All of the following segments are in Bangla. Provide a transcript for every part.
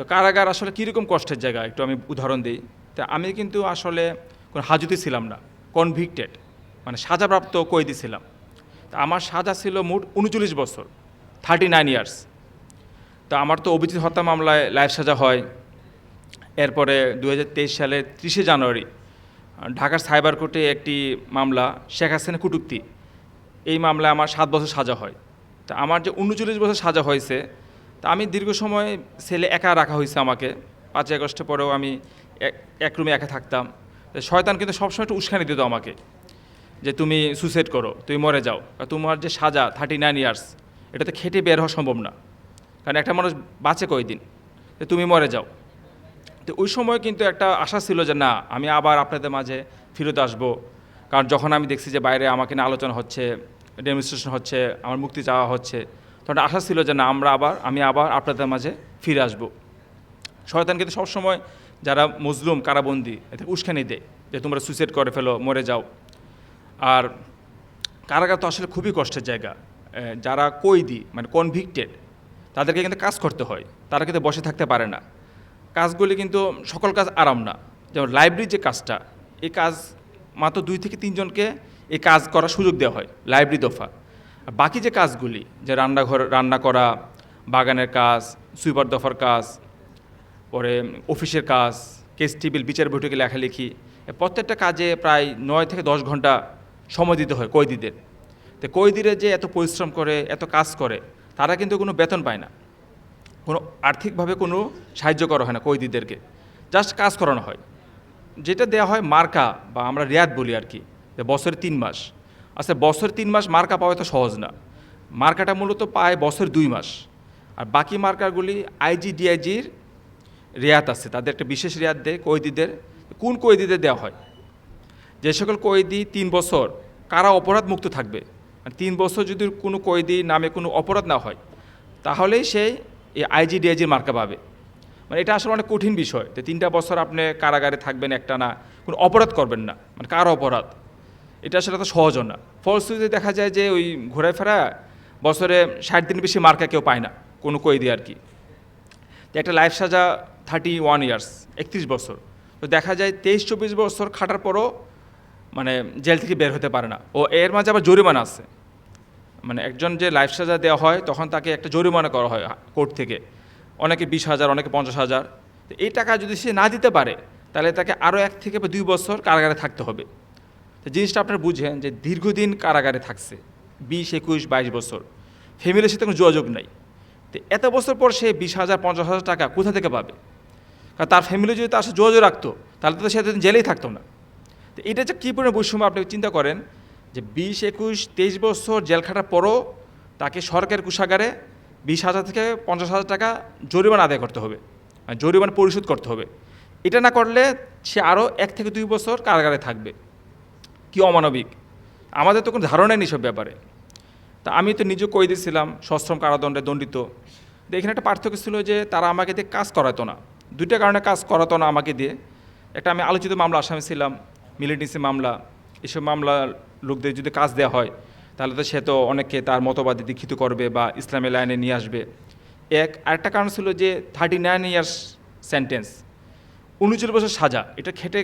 তো কারাগার আসলে কীরকম কষ্টের জায়গা? একটু আমি উদাহরণ দিই। তা আমি কিন্তু আসলে কোনো হাজতে ছিলাম না কনভিক্টেড মানে সাজাপ্রাপ্ত কয়েদি ছিলাম। তা আমার সাজা ছিল মোট উনচল্লিশ বছর থার্টি নাইন ইয়ার্স তো আমার তো অভিজিৎ হত্যা মামলায় লাইফ সাজা হয়। এরপরে দু সালে ত্রিশে জানুয়ারি, ঢাকার সাইবার কোর্টে একটি মামলা, শেখ হাসিনা কুটুক্তি। এই মামলায় আমার সাত বছর সাজা হয়। তা আমার যে উনচল্লিশ বছর সাজা হয়েছে তা আমি দীর্ঘ সময় ছেলে একা রাখা হয়েছে আমাকে। পাঁচই আগস্টের পরেও আমি এক- রুমে একা থাকতাম। শয়তান কিন্তু সবসময় একটু উস্কানি দিত আমাকে যে তুমি সুসাইড করো, তুমি মরে যাও। তোমার যে সাজা থার্টি নাইন ইয়ার্স এটা তো খেটে বের হওয়া সম্ভব না। কারণ একটা মানুষ বাঁচে কয়দিন? তুমি মরে যাও। তো ওই সময় কিন্তু একটা আশা ছিল যে না, আমি আবার আপনাদের মাঝে ফিরত আসব। কারণ যখন আমি দেখছি যে বাইরে আমাকে নিয়ে আলোচনা হচ্ছে ডেমনস্ট্রেশন হচ্ছে, আমার মুক্তি চাওয়া হচ্ছে একটা আশা ছিল যে না, আমরা আবার, আমি আবার আপনাদের মাঝে ফিরে আসব। শয়তান কিন্তু সবসময় যারা মজলুম, কারাবন্দি এতে উস্কানি দেয় যে তোমরা সুইসাইড করে ফেলো, মরে যাও। আর কারাগার তো আসলে খুবই কষ্টের জায়গা। যারা কয়েদি মানে কনভিক্টেড তাদেরকে কিন্তু কাজ করতে হয়। তারা কিন্তু বসে থাকতে পারে না। কাজগুলি কিন্তু সকল কাজ আরাম না। যেমন লাইব্রেরির যে কাজটা, এই কাজ মাত্র দুই থেকে তিনজনকে এই কাজ করার সুযোগ দেওয়া হয় লাইব্রেরি দফা। বাকি যে কাজগুলি, যে রান্নাঘর, রান্না করা, বাগানের কাজ, সুইপার দফার কাজ, পরে অফিসের কাজ, কেস টেবিল, বিচার বৈঠকে লেখালেখি প্রত্যেকটা কাজে প্রায় নয় থেকে দশ ঘণ্টা সময় দিতে হয় কয়েদিদের তো কয়েদিরা যে এত পরিশ্রম করে, এত কাজ করে, তারা কিন্তু কোনো বেতন পায় না। কোনো আর্থিকভাবে কোনো সাহায্য করা হয় না কয়েদিদেরকে জাস্ট কাজ করানো হয়। যেটা দেওয়া হয় মার্কা বা আমরা রেয়াত বলি আর কি বছরে তিন মাস। আচ্ছা বছর তিন মাস মার্কা পাওয়া তো সহজ না। মার্কাটা মূলত পায় বছর দুই মাস। আর বাকি মার্কাগুলি আইজি ডিআইজির রেয়াত আছে। তাদের একটা বিশেষ রেয়াত দেয় কয়েদিদের। কোন কয়েদিদের দেওয়া হয়? যে সকল কয়েদি তিন বছর কারা অপরাধ মুক্ত থাকবে? মানে তিন বছর যদি কোনো কয়েদি নামে কোনো অপরাধ না হয়, তাহলেই সে এই আইজি ডিআইজির মার্কা পাবে। মানে এটা আসলে অনেক কঠিন বিষয় যে তিনটা বছর আপনি কারাগারে থাকবেন একটা না, কোনো অপরাধ করবেন না। মানে কার অপরাধ? এটা আসলে তো সহজও না। ফলশ্রুতিতে দেখা যায় যে ওই ঘোরায় ফেরা বছরে ষাট দিন বেশি মার্কা কেউ পায় না, কোনো কয়েদি আর কি। একটা লাইফ সাজা থার্টি ওয়ান ইয়ার্স একত্রিশ বছর। তো দেখা যায় তেইশ, চব্বিশ বছর খাটার পরও মানে জেল থেকে বের হতে পারে না। ও এর মাঝে আবার জরিমানা আছে। মানে একজন যে লাইফ সাজা দেওয়া হয়, তখন তাকে একটা জরিমানা করা হয় কোর্ট থেকে। অনেকে বিশ হাজার, অনেকে পঞ্চাশ হাজার। তো এই টাকা যদি সে না দিতে পারে, তাহলে তাকে আরও এক থেকে দুই বছর কারাগারে থাকতে হবে। তো জিনিসটা আপনারা বুঝেন যে দীর্ঘদিন কারাগারে থাকছে, বিশ, একুশ, বাইশ বছর। ফ্যামিলির সাথে কোনো যোগাযোগ নাই। তো এত বছর পর সে বিশ হাজার, পঞ্চাশ হাজার টাকা কোথা থেকে পাবে? কারণ তার ফ্যামিলি যদি তার সাথে যোগাযোগ রাখতো, তাহলে তো সে এতদিন জেলেই থাকতো না। তো এটা যে কী পরিমাণ বৈষম্য আপনি চিন্তা করেন, যে বিশ, একুশ, তেইশ বছর জেল খাটার পরও তাকে সরকারের কুষাগারে বিশ হাজার থেকে পঞ্চাশ হাজার টাকা জরিমানা আদায় করতে হবে মানে জরিমানা পরিশোধ করতে হবে। এটা না করলে সে আরও এক থেকে দুই বছর কারাগারে থাকবে। কি অমানবিক? আমাদের তো কোনো ধারণা নেই সব ব্যাপারে। তা আমি তো নিজে কই দিয়েছিলাম সশ্রম কারাদণ্ডে দণ্ডিত। তো এখানে একটা পার্থক্য ছিল যে তারা আমাকে দিয়ে কাজ করাতো না। দুইটা কারণে কাজ করাতো না আমাকে দিয়ে। একটা আমি আলোচিত মামলা, আসামি ছিলাম, মিলিটেন্সি মামলা। এসব মামলা লোকদের যদি কাজ দেওয়া হয়, তাহলে তো সে তো অনেককে তার মতবাদে দীক্ষিত করবে বা ইসলামের লাইনে নিয়ে আসবে। এক, আরেকটা কারণ ছিল যে থার্টি নাইন ইয়ার্স সেন্টেন্স উনচল্লিশ বছর সাজা, এটা খেটে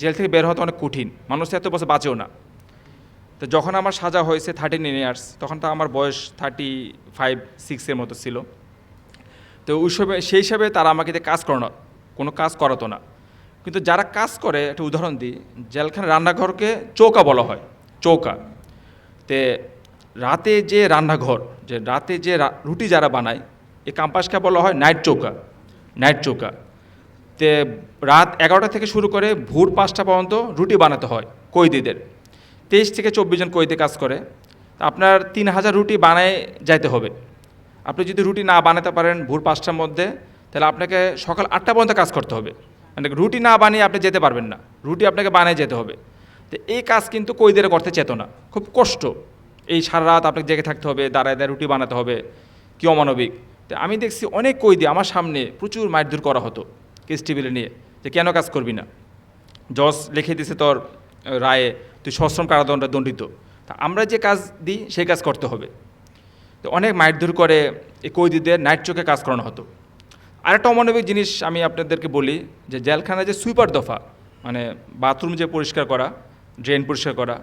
জেল থেকে বের হওয়া তো অনেক কঠিন। মানুষ এত বছর বাঁচেও না। তো যখন আমার সাজা হয়েছে থার্টি নাইন ইয়ার্স তখন তো আমার বয়স থার্টি ফাইভ সিক্সের মতো ছিল। তো ওই সেই হিসাবে তারা আমাকে কাজ করানো, কোনো কাজ করাতো না। কিন্তু যারা কাজ করে, একটা উদাহরণ দিই, জেলখানা রান্নাঘরকে চৌকা বলা হয়, চৌকা। তে রাতে যে রান্নাঘর, যে রাতে যে রুটি যারা বানায় এই কাম্পাসকে বলা হয় নাইট চৌকা নাইট চৌকা। তে রাত এগারোটা থেকে শুরু করে ভোর পাঁচটা পর্যন্ত রুটি বানাতে হয় কৈদিদের। তেইশ থেকে চব্বিশ জন কয়েদি কাজ করে। আপনার তিন হাজার রুটি বানায় যাইতে হবে। আপনি যদি রুটি না বানাতে পারেন ভোর পাঁচটার মধ্যে, তাহলে আপনাকে সকাল আটটা পর্যন্ত কাজ করতে হবে। মানে রুটি না বানিয়ে আপনি যেতে পারবেন না। রুটি আপনাকে বানিয়ে যেতে হবে। তো এই কাজ কিন্তু কইদের করতে চেত না। খুব কষ্ট। এই সারা রাত আপনাকে জেগে থাকতে হবে, দাঁড়ায় দাঁড়ায় রুটি বানাতে হবে। কি অমানবিক। তো আমি দেখছি অনেক কৈদি আমার সামনে প্রচুর মারধর করা হতো। কেস টেবিলে নিয়ে যে কেন কাজ করবি না? জজ লিখে দিছে তোর রায়ে, তুই সশ্রম কারাদণ্ড দণ্ডিত। তা আমরা যে কাজ দিই, সেই কাজ করতে হবে। তো অনেক মারধর করে এই কৈদিদের নাইট চোখে কাজ করানো হতো। আরেকটা অমানবিক জিনিস আমি আপনাদেরকে বলি, যে জেলখানায় যে সুইপার দফা মানে বাথরুম যে পরিষ্কার করা, ড্রেন পরিষ্কার করা,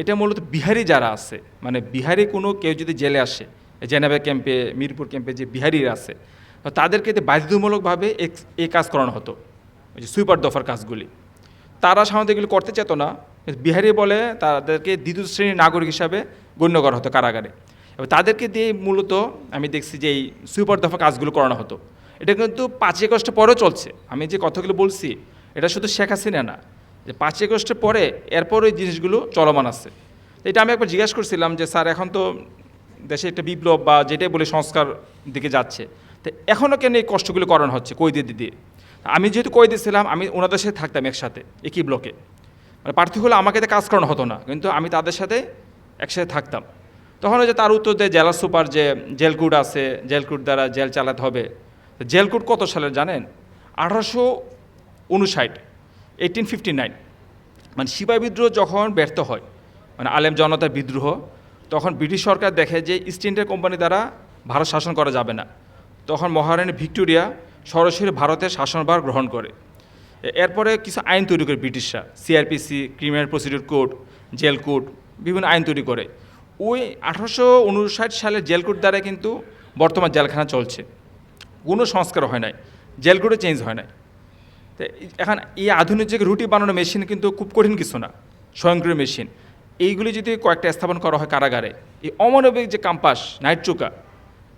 এটা মূলত বিহারি যারা আছে মানে বিহারি কোনো কেউ যদি জেলে আসে জেনেভা ক্যাম্পে, মিরপুর ক্যাম্পে যে বিহারিরা আছে তাদেরকে বাধ্যতামূলকভাবে এই কাজ করানো হতো, ওই যে সুইপার দফার কাজগুলি। তারা সাধারণত এগুলো করতে চেত না। বিহারি বলে তাদেরকে দ্বিতীয় শ্রেণির নাগরিক হিসাবে গণ্য করা হতো কারাগারে। এবং তাদেরকে দিয়ে মূলত আমি দেখছি যে এই সুইপার দফা কাজগুলো করানো হতো। এটা কিন্তু পাঁচই আগস্টের পরেও চলছে। আমি যে কথাগুলো বলছি, এটা শুধু শেখ হাসিনা না, যে পাঁচই আগস্টের পরে এরপর ওই জিনিসগুলো চলমান আছে। এটা আমি একবার জিজ্ঞাসা করছিলাম যে, স্যার, এখন তো দেশে একটা বিপ্লব বা যেটাই বলে সংস্কার দিকে যাচ্ছে। তো এখনও কেন এই কষ্টগুলো করানো হচ্ছে? কই দিয়ে আমি যেহেতু কই দিয়েছিলাম, আমি ওনাদের সাথে থাকতাম একসাথে, একই ব্লকে। মানে পার্থক্য হলো আমাকে তো কাজ করানো হতো না, কিন্তু আমি তাদের সাথে একসাথে থাকতাম। তখন যে তার উত্তর দেয়, জেলা সুপার যে জেলকুট আছে, জেলকুট দ্বারা জেল চালাতে হবে। জেলকুট কত সালের জানেন? আঠারোশো উনষাট এইটিন ফিফটি নাইন মানে সিপাহী বিদ্রোহ যখন ব্যর্থ হয় মানে আলেম জনতার বিদ্রোহ, তখন ব্রিটিশ সরকার দেখে যে ইস্ট ইন্ডিয়া কোম্পানি দ্বারা ভারত শাসন করা যাবে না। তখন মহারানী ভিক্টোরিয়া সরাসরি ভারতের শাসনভার গ্রহণ করে। এরপরে কিছু আইন তৈরি করে ব্রিটিশরা CrPC criminal procedure code jail code বিভিন্ন আইন তৈরি করে। ওই আঠারোশো উনষাট সালের জেল কোড দ্বারা কিন্তু বর্তমান জেলখানা চলছে। কোনো সংস্কার হয় নাই। জেল কোডে চেঞ্জ হয় নাই। তো এখন এই আধুনিক যুগে রুটি বানানোর মেশিন কিন্তু খুব কঠিন কিছু না। স্বয়ংক্রিয় মেশিন এইগুলি যদি কয়েকটা স্থাপন করা হয় কারাগারে, এই অমানবিক যে কাম্পাস নাইট চুকা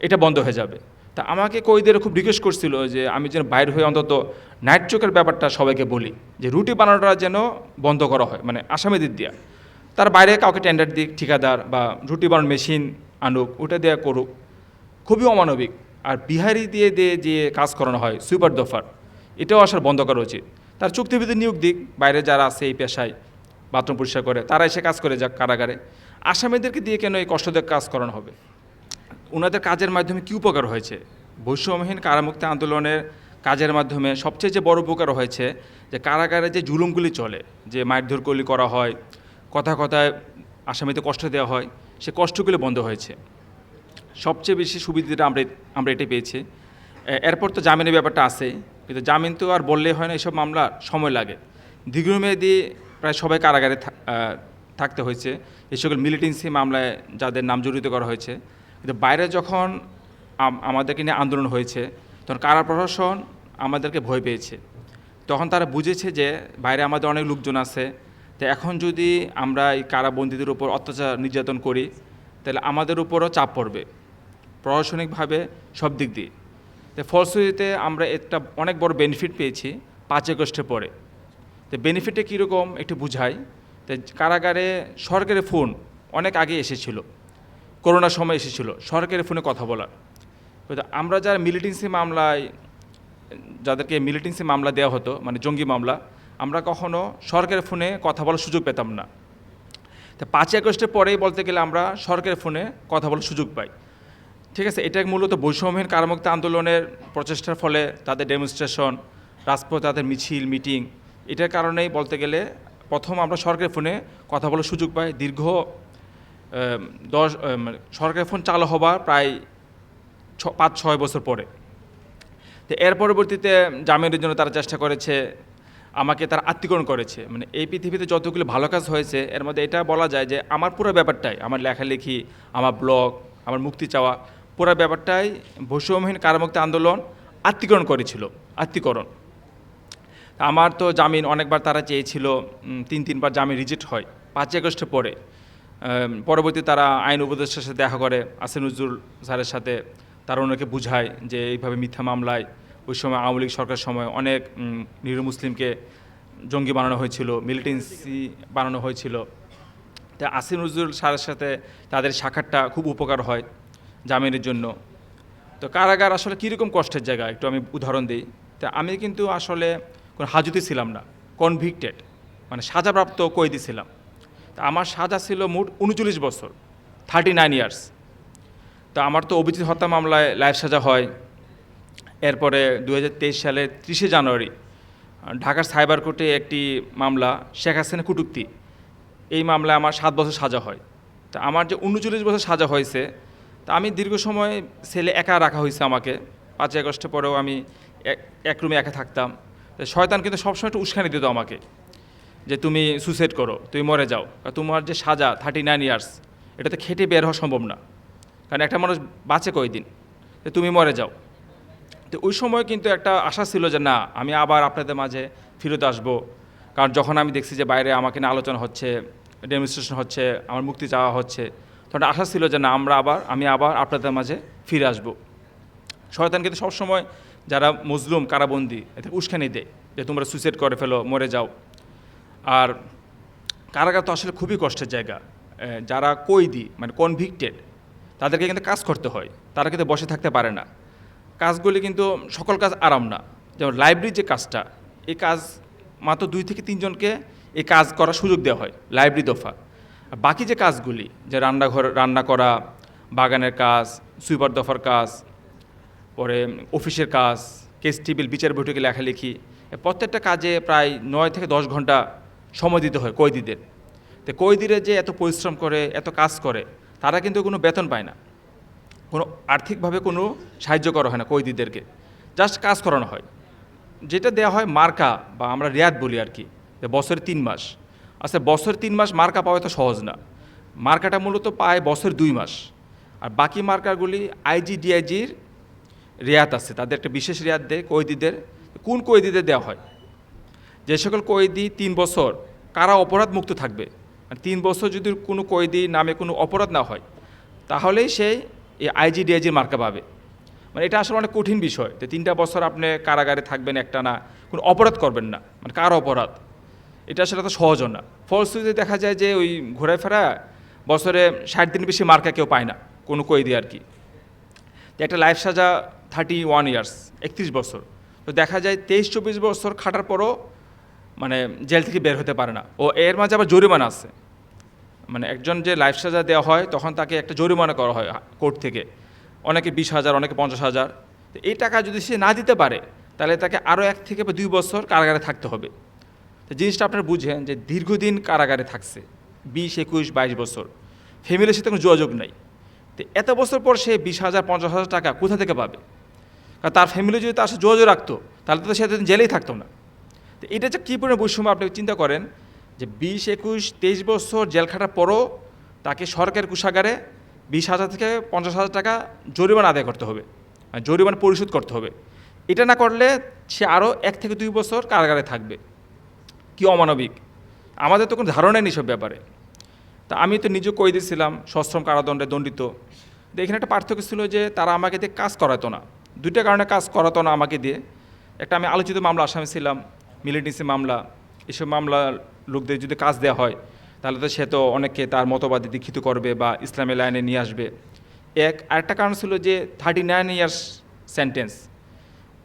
এটা বন্ধ হয়ে যাবে। তা আমাকে কইদের খুব রিকোয়েস্ট করছিল যে আমি যেন বাইরে হয়ে অন্তত নাইট চোখের ব্যাপারটা সবাইকে বলি, যে রুটি বানানোটা যেন বন্ধ করা হয় মানে আসামিদের দিয়া। তার বাইরে কাউকে টেন্ডার দিক, ঠিকাদার বা রুটি বানানোর মেশিন আনুক, ওটা দেওয়া করুক, খুবই অমানবিক। আর বিহারি দিয়ে দিয়ে যে কাজ করানো হয় সুইপার দফার এটাও আসার বন্ধ করা উচিত। তার চুক্তিভিত্তিক নিয়োগ দিক, বাইরে যারা আছে এই পেশায় বাথরুম পরিষ্কার করে তারা এসে কাজ করে যাক কারাগারে। আসামিদেরকে দিয়ে কেন এই কষ্টদায়ক কাজ করানো হবে? ওনাদের কাজের মাধ্যমে কী উপকার হয়েছে? বৈষম্যহীন কারামুক্তি আন্দোলনের কাজের মাধ্যমে সবচেয়ে যে বড় উপকার হয়েছে, যে কারাগারে যে জুলুমগুলি চলে, যে মারধরগুলি করা হয়, কথা কথায় আসামিতে কষ্ট দেওয়া হয়, সে কষ্টগুলি বন্ধ হয়েছে। সবচেয়ে বেশি সুবিধাটা আমরা আমরা এটি পেয়েছি। এরপর তো জামিনের ব্যাপারটা আছে, কিন্তু জামিন তো আর বললে হয় না, এসব মামলা সময় লাগে। দীর্ঘমেয়াদী প্রায় সবাই কারাগারে থাকতে হয়েছে। এই সকল মিলিটেন্সি মামলায় যাদের নাম জড়িত করা হয়েছে কিন্তু বাইরে যখন আমাদেরকে নিয়ে আন্দোলন হয়েছে, তখন কারা প্রশাসন আমাদেরকে ভয় পেয়েছে। তখন তারা বুঝেছে যে বাইরে আমাদের অনেক লোকজন আছে। তো এখন যদি আমরা এই কারাবন্দীদের উপর অত্যাচার নির্যাতন করি, তাহলে আমাদের উপরও চাপ পড়বে, প্রশাসনিকভাবে সব দিক দিয়ে। তো ফলশ্রুতিতে আমরা একটা অনেক বড় বেনিফিট পেয়েছি পাঁচ আগস্টের পরে। তো বেনিফিটটা কীরকম একটু বুঝাই। তো কারাগারে সরকারের ফোন অনেক আগে এসেছিল। করোনার সময় এসেছিল, সরকারের ফোনে কথা বলার। আমরা যারা মিলিটেন্সি মামলায়, যাদেরকে মিলিটেন্সি মামলা দেওয়া হতো মানে জঙ্গি মামলা, আমরা কখনো সরকারের ফোনে কথা বলার সুযোগ পেতাম না। তা পাঁচই আগস্টের পরেই বলতে গেলে আমরা সরকারের ফোনে কথা বলার সুযোগ পাই। ঠিক আছে, এটা মূলত বৈষম্যহীন কারামুক্ত আন্দোলনের প্রচেষ্টার ফলে তাদের ডেমনস্ট্রেশন রাজপথ তাদের মিছিল মিটিং এটার কারণেই বলতে গেলে প্রথম আমরা সরকারের ফোনে কথা বলার সুযোগ পাই। দীর্ঘ দশ মানে সরকারি ফোন চালু হবার প্রায় ছ, পাঁচ, ছয় বছর পরে। তো এর পরবর্তীতে জামিনের জন্য তারা চেষ্টা করেছে, আমাকে তারা আত্মীকরণ করেছে। মানে এই পৃথিবীতে যতগুলো ভালো কাজ হয়েছে, এর মধ্যে এটা বলা যায় যে আমার পুরো ব্যাপারটাই, আমার লেখালেখি, আমার ব্লগ, আমার মুক্তি চাওয়া, পুরো ব্যাপারটাই বৈষম্যহীন কারামুক্তি আন্দোলন আত্মীকরণ করেছিল আত্মীকরণ আমার তো জামিন অনেকবার তারা চেয়েছিল তিন, তিনবার জামিন রিজেক্ট হয়, পাঁচই আগস্টের পরে। পরবর্তী তারা আইন উপদেষ্টার সাথে দেখা করে আসিনুজ্জুল স্যারের সাথে। তারা ওনাকে বুঝায় যে এইভাবে মিথ্যা মামলায় ওই সময় আওয়ামী লীগ সরকার সময় অনেক নিরীহ মুসলিমকে জঙ্গি বানানো হয়েছিল, মিলিটেন্সি বানানো হয়েছিল। তা আসিন নজরুল স্যারের সাথে তাদের সাক্ষাৎটা খুব উপকার হয় জামিনের জন্য। তো কারাগার আসলে কীরকম কষ্টের জায়গা? একটু আমি উদাহরণ দিই। তা আমি কিন্তু আসলে কোনো হাজতে ছিলাম না কনভিক্টেড মানে সাজাপ্রাপ্ত কয়েদি ছিলাম। আমার সাজা ছিল মোট উনচল্লিশ বছর থার্টি নাইন ইয়ার্স তো আমার তো অভিজিৎ হত্যা মামলায় লাইফ সাজা হয়। এরপরে দু সালে ত্রিশে জানুয়ারি, ঢাকার সাইবার কোর্টে একটি মামলা, শেখ হাসিনা কুটুক্তি। এই মামলায় আমার সাত বছর সাজা হয়। তা আমার যে উনচল্লিশ বছর সাজা হয়েছে, তা আমি দীর্ঘ সময় ছেলে একা রাখা হয়েছে আমাকে। পাঁচই আগস্টের পরেও আমি এক- রুমে একা থাকতাম। শয়তান কিন্তু সবসময় একটু উস্কানি দিত আমাকে। যে তুমি সুসাইড করো, তুমি মরে যাও তোমার যে সাজা থার্টি নাইন ইয়ার্স এটাতে খেটে বের হওয়া সম্ভব না। কারণ একটা মানুষ বাঁচে কয়দিন? যে তুমি মরে যাও। তো ওই সময় কিন্তু একটা আশা ছিল যে, না, আমি আবার আপনাদের মাঝে ফিরত আসব। কারণ যখন আমি দেখছি যে বাইরে আমাকে নিয়ে আলোচনা হচ্ছে ডেমনস্ট্রেশন হচ্ছে, আমার মুক্তি চাওয়া হচ্ছে, তখন আশা ছিল যে, না, আমরা আবার, আমি আবার আপনাদের মাঝে ফিরে আসব। শয়তান কিন্তু সবসময় যারা মজলুম, কারাবন্দি এতে উস্কানি দেয় যে, তোমরা সুইসাইড করে ফেলো, মরে যাও। আর কারাগার তো আসলে খুবই কষ্টের জায়গা। যারা কয়েদি মানে কনভিক্টেড তাদেরকে কিন্তু কাজ করতে হয়। তারা কিন্তু বসে থাকতে পারে না। কাজগুলি কিন্তু সকল কাজ আরাম না। যেমন লাইব্রেরির যে কাজটা, এই কাজ মাত্র দুই থেকে তিনজনকে এই কাজ করার সুযোগ দেওয়া হয় লাইব্রেরি দফা। বাকি যে কাজগুলি, যে রান্নাঘর, রান্না করা, বাগানের কাজ, সুইপার দফার কাজ, পরে অফিসের কাজ কেস টেবিল বিচার বৈঠকে লেখালেখি প্রত্যেকটা কাজে প্রায় নয় থেকে দশ ঘণ্টা সময় দিতে হয় কয়েদিদের তো কয়েদিরা যে এত পরিশ্রম করে, এত কাজ করে, তারা কিন্তু কোনো বেতন পায় না। কোনো আর্থিকভাবে কোনো সাহায্য করা হয় না কয়েদিদেরকে জাস্ট কাজ করানো হয়। যেটা দেওয়া হয় মার্কা বা আমরা রেয়াত বলি আর কি বছরে তিন মাস। আচ্ছা বছরে তিন মাস মার্কা পাওয়া তো সহজ না। মার্কাটা মূলত পায় বছর দুই মাস। আর বাকি মার্কাগুলি আইজি ডিআইজির রেয়াত আছে। তাদের একটা বিশেষ রেয়াত দেয় কয়েদিদের কোন কয়েদিদের দেওয়া হয়? যে সকল কয়েদি তিন বছর কারা অপরাধ মুক্ত থাকবে? মানে তিন বছর যদি কোনো কয়েদি নামে কোনো অপরাধ না হয়, তাহলেই সে এই আইজি ডিআইজির মার্কা পাবে। মানে এটা আসলে অনেক কঠিন বিষয় যে তিনটা বছর আপনি কারাগারে থাকবেন একটা না, কোনো অপরাধ করবেন না। মানে কার অপরাধ? এটা আসলে তো সহজও না। ফলশ্রুতিতে দেখা যায় যে ওই ঘোরায় ফেরা বছরে ষাট দিন বেশি মার্কা কেউ পায় না, কোনো কয়েদি আর কি। একটা লাইফ সাজা থার্টি ওয়ান ইয়ার্স একত্রিশ বছর। তো দেখা যায় তেইশ চব্বিশ বছর খাটার পরও মানে জেল থেকে বের হতে পারে না। ও এর মাঝে আবার জরিমানা আছে। মানে একজন যে লাইফ সাজা দেওয়া হয়, তখন তাকে একটা জরিমানা করা হয় কোর্ট থেকে। অনেকে বিশ হাজার, অনেকে পঞ্চাশ হাজার। তো এই টাকা যদি সে না দিতে পারে, তাহলে তাকে আরও এক থেকে বা দুই বছর কারাগারে থাকতে হবে। তো জিনিসটা আপনারা বুঝেন যে দীর্ঘদিন কারাগারে থাকছে, বিশ, একুশ, বাইশ বছর। ফ্যামিলির সাথে কোনো যোগাযোগ নাই। তো এত বছর পর সে বিশ হাজার, পঞ্চাশ হাজার টাকা কোথা থেকে পাবে? কারণ তার ফ্যামিলি যদি তার সাথে যোগাযোগ রাখতো, তাহলে তো সে জেলেই থাকতো না। তো এটা যে কী পরিমাণ বৈষম্য আপনি চিন্তা করেন যে বিশ একুশ তেইশ বছর জেল খাটার পরও তাকে সরকারের কুষাগারে বিশ হাজার থেকে পঞ্চাশ হাজার টাকা জরিমানা আদায় করতে হবে মানে জরিমানা পরিশোধ করতে হবে। এটা না করলে সে আরও এক থেকে দুই বছর কারাগারে থাকবে। কি অমানবিক? আমাদের তো কোনো ধারণা নেই সব ব্যাপারে। তা আমি তো নিজে কই দিয়েছিলাম সশ্রম কারাদণ্ডে দণ্ডিত। তো এখানে একটা পার্থক্য ছিল যে তারা আমাকে দিয়ে কাজ করাতো না। দুইটা কারণে কাজ করাতো না আমাকে দিয়ে। একটা আমি আলোচিত মামলা আসামি ছিলাম মিলিটেন্সি মামলা, এসব মামলা লোকদের যদি কাজ দেওয়া হয়, তাহলে তো সে তো অনেককে তার মতবাদে দীক্ষিত করবে বা ইসলামী লাইনে নিয়ে আসবে। এক, আরেকটা কারণ ছিল যে থার্টি নাইন ইয়ার্স সেন্টেন্স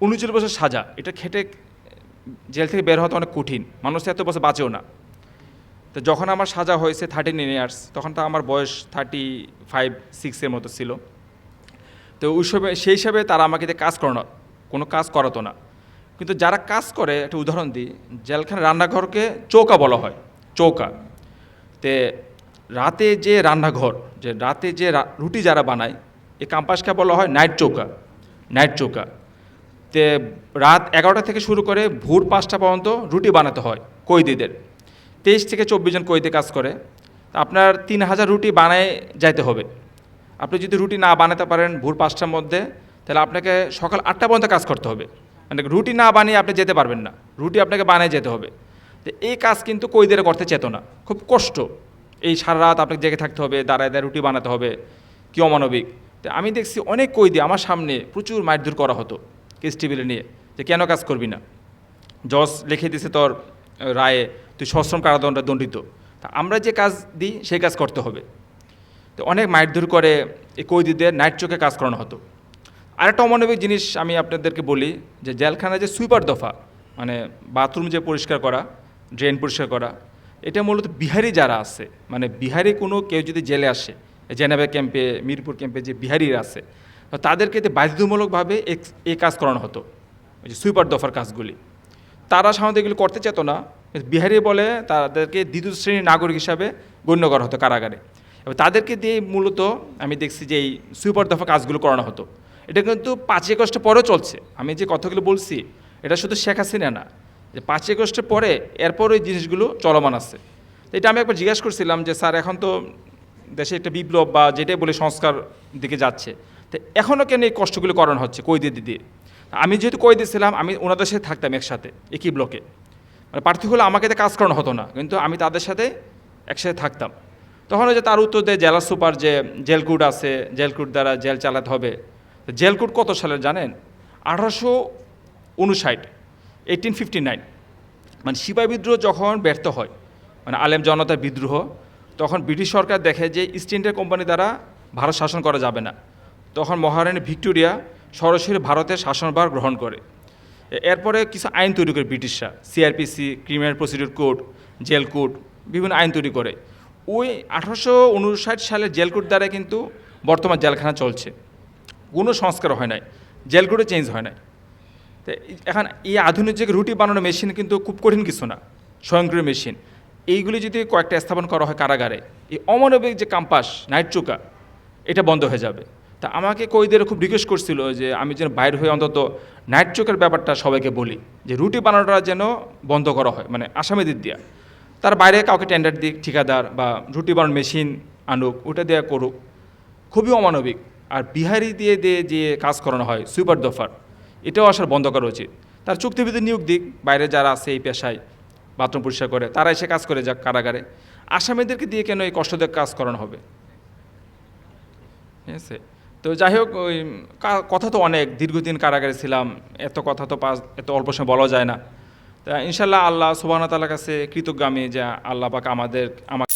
উনচল্লিশ বছর সাজা, এটা খেটে জেল থেকে বের হওয়া তো অনেক কঠিন, মানুষ এত বছর বাঁচেও না। তো যখন আমার সাজা হয়েছে থার্টি নাইন ইয়ার্স তখন তো আমার বয়স থার্টি ফাইভ সিক্সের মতো ছিল। তো ওই সেই হিসাবে তারা আমাকে কাজ করানো, কোনো কাজ করাতো না। কিন্তু যারা কাজ করে, একটা উদাহরণ দিই জেলখানা রান্নাঘরকে চৌকা বলা হয়, চৌকা। তে রাতে যে রান্নাঘর, যে রাতে যে রুটি যারা বানায় এই কাম্পাসকে বলা হয় নাইট চৌকা নাইট চৌকা। তে রাত এগারোটা থেকে শুরু করে ভোর পাঁচটা পর্যন্ত রুটি বানাতে হয় কয়েদিদের তেইশ থেকে চব্বিশ জন কয়েদি কাজ করে। আপনার তিন হাজার রুটি বানায় যাইতে হবে। আপনি যদি রুটি না বানাতে পারেন ভোর পাঁচটার মধ্যে, তাহলে আপনাকে সকাল আটটা পর্যন্ত কাজ করতে হবে। মানে রুটি না বানিয়ে আপনি যেতে পারবেন না। রুটি আপনাকে বানিয়ে যেতে হবে। তো এই কাজ কিন্তু কইদের করতে চেতনা খুব কষ্ট। এই সারা রাত আপনাকে জেগে থাকতে হবে, দাঁড়ায় দাঁড়ায় রুটি বানাতে হবে। কি অমানবিক। তো আমি দেখছি অনেক কইদি আমার সামনে প্রচুর মারধর করা হতো কেস টেবিলে নিয়ে, যে কেন কাজ করবি না? জজ লিখে দিছে তোর রায়ে, তুই সশ্রম কারাদণ্ডে দণ্ডিত। তা আমরা যে কাজ দিই, সেই কাজ করতে হবে। তো অনেক মারধর করে এই কৈদিদের নাইট চোখে কাজ করানো হতো। আরেকটা অমানবিক জিনিস আমি আপনাদেরকে বলি, যে জেলখানায় যে সুইপার দফা মানে বাথরুম যে পরিষ্কার করা, ড্রেন পরিষ্কার করা, এটা মূলত বিহারি যারা আছে মানে বিহারি কোনো কেউ যদি জেলে আসে জেনেভা ক্যাম্পে, মিরপুর ক্যাম্পে যে বিহারিরা আছে তাদেরকে বাধ্যতামূলকভাবে এই কাজ করানো হতো, ওই যে সুইপার দফার কাজগুলি। তারা সাধারণত এগুলো করতে চেত না বিহারি বলে তাদেরকে দ্বিতীয় শ্রেণির নাগরিক হিসাবে গণ্য করা হতো কারাগারে। এবং তাদেরকে দিয়ে মূলত আমি দেখছি যে এই সুইপার দফা কাজগুলো করানো হতো। এটা কিন্তু পাঁচই আগস্টের পরেও চলছে। আমি যে কথাগুলো বলছি, এটা শুধু শেখ হাসিনা না, যে পাঁচই আগস্টের পরে এরপর ওই জিনিসগুলো চলমান আছে। তো এটা আমি একবার জিজ্ঞাসা করছিলাম যে, স্যার, এখন তো দেশে একটা বিপ্লব বা যেটাই বলে সংস্কার দিকে যাচ্ছে, তো এখনও কেন এই কষ্টগুলো করানো হচ্ছে কই দিয়ে দিয়ে আমি যেহেতু কই দিয়েছিলাম আমি ওনাদের সাথে থাকতাম একসাথে, একই ব্লকে। মানে প্রার্থী হলে আমাকে তো কাজ করানো হতো না, কিন্তু আমি তাদের সাথে একসাথে থাকতাম। তখন ওই যে তার উত্তর দেয়, জেলা সুপার যে জেলকুট আছে, জেলকুট দ্বারা জেল চালাতে হবে। জেলকুট কত সালে জানেন? আঠারোশো উনষাট এইটিন ফিফটি নাইন মানে সিপাহী বিদ্রোহ যখন ব্যর্থ হয় মানে আলেম জনতার বিদ্রোহ, তখন ব্রিটিশ সরকার দেখে যে ইস্ট ইন্ডিয়া কোম্পানি দ্বারা ভারত শাসন করা যাবে না। তখন মহারানী ভিক্টোরিয়া সরাসরি ভারতের শাসনভার গ্রহণ করে। এরপরে কিছু আইন তৈরি করে ব্রিটিশরা CrPC criminal procedure code jail code বিভিন্ন আইন তৈরি করে। ওই আঠারোশো উনষাট সালের জেল কোড দ্বারা কিন্তু বর্তমান জেলখানা চলছে। কোনো সংস্কার হয় নাই। জেল কোডে চেঞ্জ হয় নাই। তো এখন এই আধুনিক যুগে রুটি বানানোর মেশিন কিন্তু খুব কঠিন কিছু না, স্বয়ংক্রিয় মেশিন এইগুলি যদি কয়েকটা স্থাপন করা হয় কারাগারে, এই অমানবিক যে কাম্পাস, নাইট চুকা, এটা বন্ধ হয়ে যাবে। তা আমাকে কইদের খুব রিকোয়েস্ট করছিল যে আমি যেন বাইরে হয়ে অন্তত নাইট চোখের ব্যাপারটা সবাইকে বলি, যে রুটি বানানোটা যেন বন্ধ করা হয় মানে আসামিদের দিয়া। তার বাইরে কাউকে টেন্ডার দিক, ঠিকাদার বা রুটি বানানোর মেশিন আনুক, ওটা দেওয়া করুক। খুবই অমানবিক। আর বিহারি দিয়ে দিয়ে যে কাজ করানো হয় সুইপার দফার, এটাও আসার বন্ধ করা উচিত। তার চুক্তিভিত্তিক নিয়োগ দিক, বাইরে যারা আছে এই পেশায়, বাথরুম পরিষ্কার করে তারা এসে কাজ করে যাক কারাগারে। আসামিদেরকে দিয়ে কেন এই কষ্টদায়ক কাজ করানো হবে? ঠিক আছে? তো যাই হোক, ওই কথা তো অনেক, দীর্ঘদিন কারাগারে ছিলাম, এত কথা তো পাস, এত অল্প সময় বলা যায় না। তা ইনশাল্লাহ আল্লাহ সুবাহ তালার কাছে কৃতজ্ঞ আমি যে আল্লাহ পাক আমাদের আমার